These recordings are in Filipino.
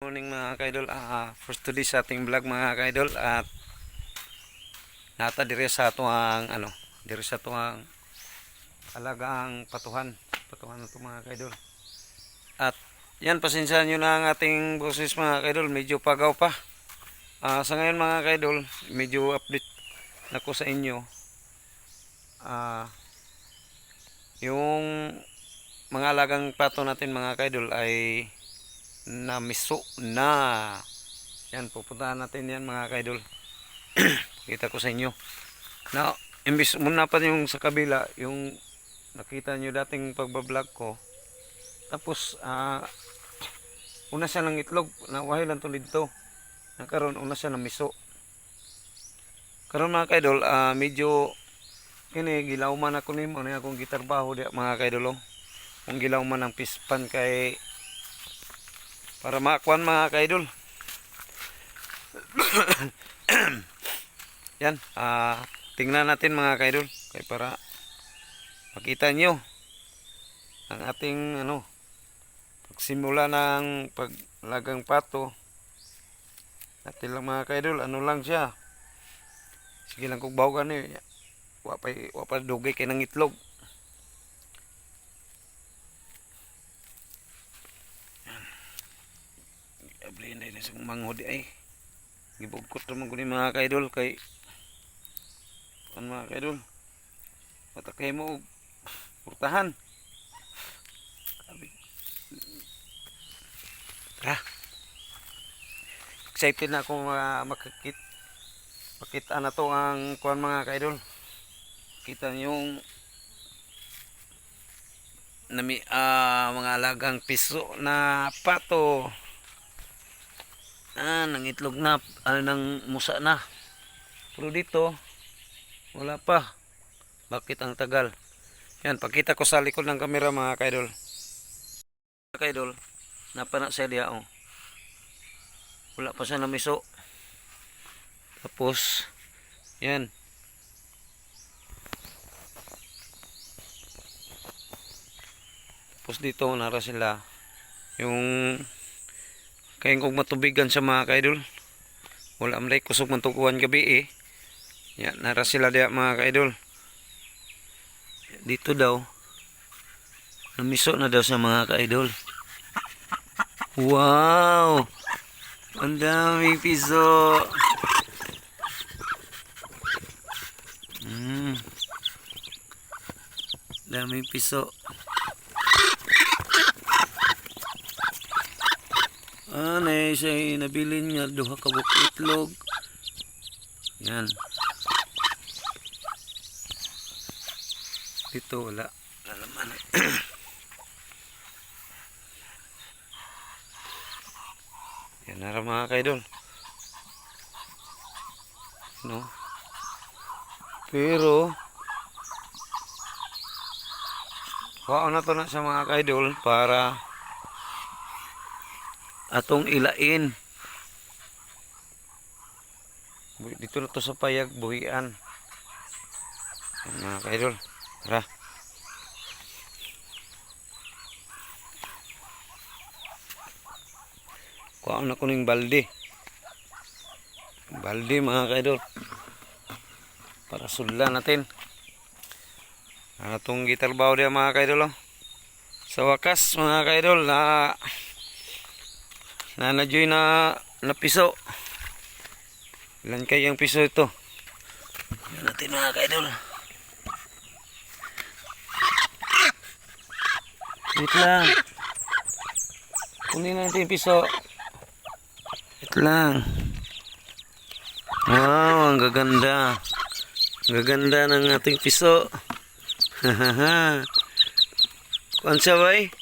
morning mga kaidol. Ah, first today sa ating vlog mga kaidol at nata dire sa tuang ano, dire sa tuang alagang patuhan. Patuhan na to mga kaidol. At yan pasensya nyo na ang ating boses mga kaidol, medyo pagaw pa. Ah, sa ngayon mga kaidol, medyo update na ko sa inyo. Ah, yung mga alagang pato natin mga kaidol ay na miso na. Yan, pupuntahan natin yan mga kaidol. Kita ko sa inyo. Na, imbis muna pa yung sa kabila, yung nakita nyo dating pagbablog ko. Tapos, ah, una siya ng itlog, nawahay lang to dito. Nagkaroon, una siya ng miso. Karon mga kaidol, ah, medyo kini gilaw man ako nimo na akong gitarbaho di mga kaidol. oh. Kung gilaw man ang pispan kay para makuan mga kaidol. Yan, ah tingnan natin mga kaidol. Kay para makita nyo ang ating ano pagsimula ng paglagang pato. Natin lang mga kaidol ano lang siya. Sige lang kung bawa ni wa pa wa pa dugay kay ng itlog Sa manghod ay. Gibugkot naman ko ni mga kaidol kay kan mga kaidol. Matakay mo og purtahan. Tara. Excited na ako mga makakit. Makita na to ang kuan mga kaidol. Kita yung nami ah, mga alagang piso na pato ah nang itlog na. Ah, nang musa na. Pero dito wala pa. Bakit ang tagal? Yan pakita ko sa likod ng kamera mga kaidol. Mga kaidol napana siya diya oh. wala pa siya na miso tapos yan. Tapos dito nara sila. Yung kayang kong matubigan sa mga kaidol wala am day kusog man tukuan gabi eh. Yan nara sila diya mga kaidol. Dito daw namiso na daw sa mga kaidol. Wow! Ang daming piso. Mm. daming piso Ah, na siya nabilin niya duha ka buk itlog. Yan. Dito wala. Alaman. Yan na mga kaidol. No. Pero Kuha na to na sa mga kaidol para atong ilain. Dito na to sa payag buhian. Mga kaidol. Tara. Kuha na ko ng balde. Balde mga kaidol. Para sudlan natin. Ano tong gitarbaho dia mga kaidol oh. sa wakas mga kaidol na na nadyoy na na piso. Ilan kayang piso ito? Yan natin mga kaidol? Wait lang. Kunin natin yung piso. Wait lang. Wow ang gaganda. Ang gaganda ng ating piso. Hahaha kuan siya bay put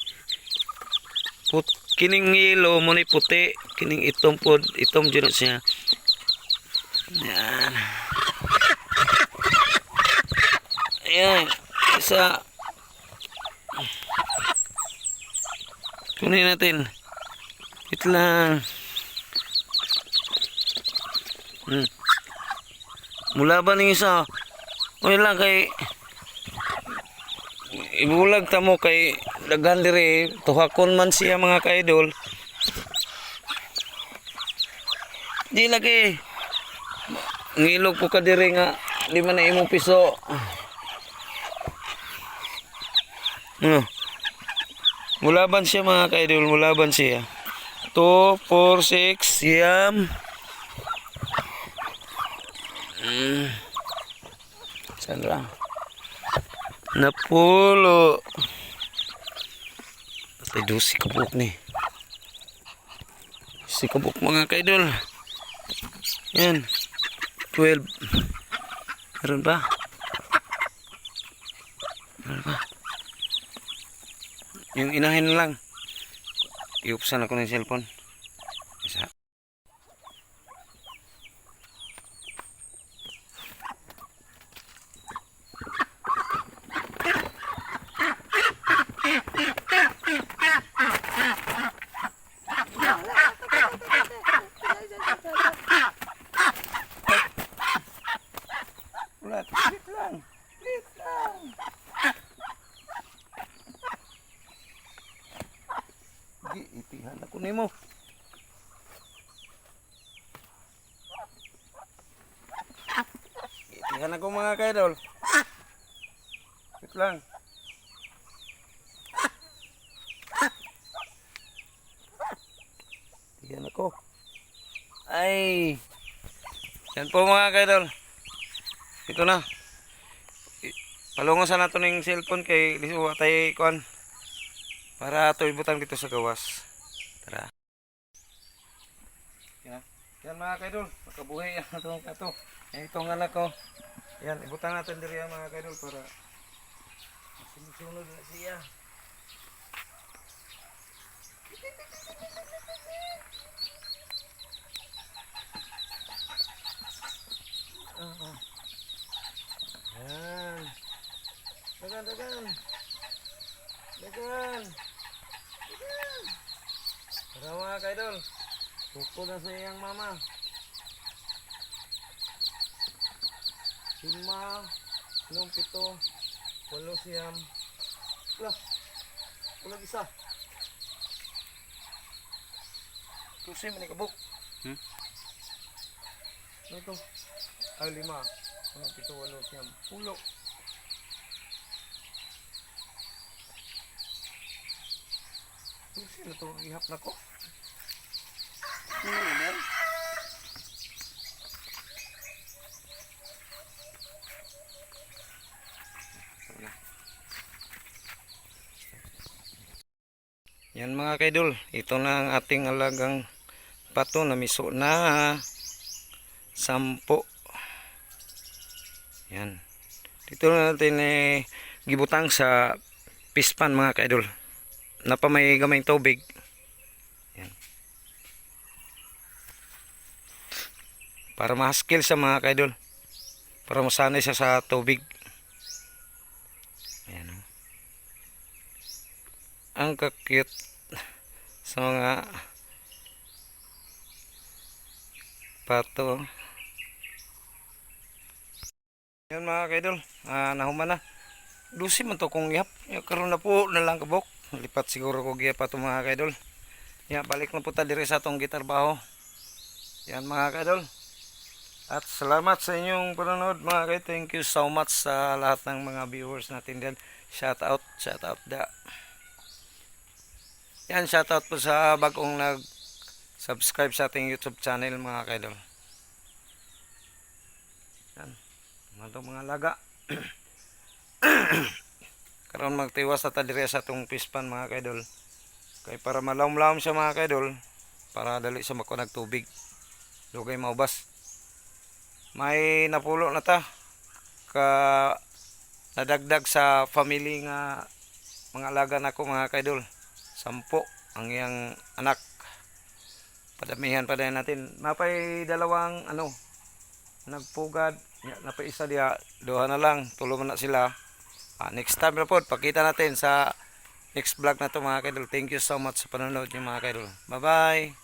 kining yellow mo ni puti. Kining itom pod itom na siya. Yan ayan isa. Kunin natin. Wait lang. Hmm. mula ba ning isa? Okay lang kay ibulag ta mo kay daghan dire tuhakon man siya mga kaidol Di lagi. Ngilog ko ka diri nga di man na imong piso. Ano? Mulaban siya mga ka-idol, mulaban siya. 2, 4, 6, yam. Mm. Lang? Napulo. Do si kabuk ni. Si kabuk mga ka-idol. Yan. 12. Meron ba? Meron ba? Yung inahin lang. Iupsan ako ng cellphone. Isa. Ulit lang. Ulit lang. Gi, itihan ako nimo. Itihan ako mga kaidol. Wait lang. Itihan ako. Ay. Yan po mga kaidol. Ito na. Sa nato ning cellphone kay lisuwa tay kuan para to ibutang dito sa gawas. Tara. Yan. Yan mga kaidol, makabuhay ang atong kato. Yan itong anak ko. Yan, ibutang natin diri mga kaidol para sunod na siya. Oo. Yan. Dagan. Dagan. Tara mga kaidol. Tuko na sa iyang mama. Lima, nung pito, walo siyam. Wala. Kulang isa. Tusi man ikabuk. Hmm? Ano ito? Ay, lima. Nung pito, walo siyam. Pulo. Tusi na ito. Ihap na ko. Ano yan? Yan mga kaidol, ito na ang ating alagang pato na miso na sampo. Yan. Dito na natin eh, gibutang sa pispan mga kaidol. May gamayng tubig. Yan. Para mahaskil sa mga kaidol. Para masanay siya sa tubig. Ayan o ang kakit sa mga pato. Yan mga kaidol, ah, nahuman na. Lusi man to kung yap. Ya, karon na po na lang kabok. Lipat siguro ko giya pa to mga kaidol. Ya, balik na po ta dire sa tong gitar baho. Yan mga kaidol. At salamat sa inyong panonood mga kaidol. Thank you so much sa lahat ng mga viewers natin dyan. Shout out, shout out da. Yan, shoutout po sa bagong nag-subscribe sa ating YouTube channel mga kaidol. Yan. Mga mga laga. Karon magtiwas sa tadire sa atong pispan mga kaidol. Kay para malawom-lawom siya mga kaidol. Para dali sa makunag tubig. Lugay maubas. May napulo na ta. Ka nadagdag sa family nga mga alaga nako mga kaidol sampo ang iyang anak padamihan pa din natin mapay dalawang ano nagpugad napay isa diya duha na lang tulo na sila ah, next time na po pakita natin sa next vlog na to mga kaidol. Thank you so much sa panonood niyo mga kaidol. Bye bye